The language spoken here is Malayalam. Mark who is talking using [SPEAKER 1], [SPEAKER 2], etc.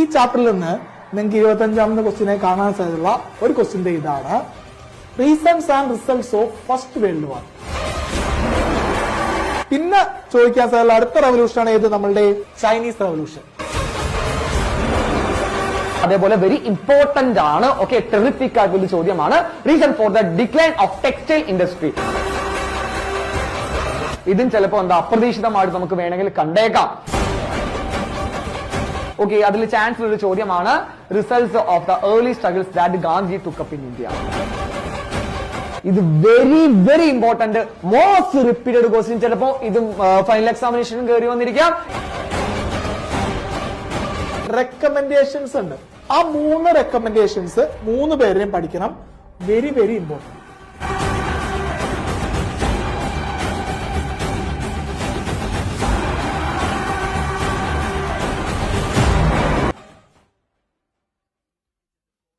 [SPEAKER 1] ഈ ചാപ്റ്ററിൽ നിന്ന് നിങ്ങൾക്ക് ഇരുപത്തി അഞ്ചാമത്തെ ക്വസ്റ്റിനെ കാണാൻ സാധ്യതയുള്ള ഒരു ക്വസ്റ്റിന്റെ ഇതാണ്. Reasons and results of first world war പിന്നെ ചോദിക്കാൻ സാധ്യതയുള്ള അടുത്ത റവല്യൂഷൻ ആണ് ഏത്? നമ്മളുടെ ചൈനീസ് റവല്യൂഷൻ
[SPEAKER 2] അതേപോലെ വെരി ഇമ്പോർട്ടന്റ് ആണ്. ഓക്കെ ടെറിഫിക് ആയിട്ടുള്ള ചോദ്യമാണ്. Reason for the decline of textile industry ഇതും ചിലപ്പോ എന്താ അപ്രതീക്ഷിതമായിട്ട് നമുക്ക് വേണമെങ്കിൽ കണ്ടേക്കാം. ഓക്കെ അതിൽ ചാൻസ് ഒരു ചോദ്യമാണ്. Results of the early struggles that Gandhi took up in India ഇത് very very important most repeated question ചിലപ്പോ ഇത് ഫൈനൽ എക്സാമിനേഷനും കയറി വന്നിരിക്കാം.
[SPEAKER 1] റെക്കമെൻഡേഷൻസ് ഉണ്ട്. ആ മൂന്ന് റെക്കമെൻഡേഷൻസ് മൂന്ന് പേരെയും പഠിക്കണം. Very very important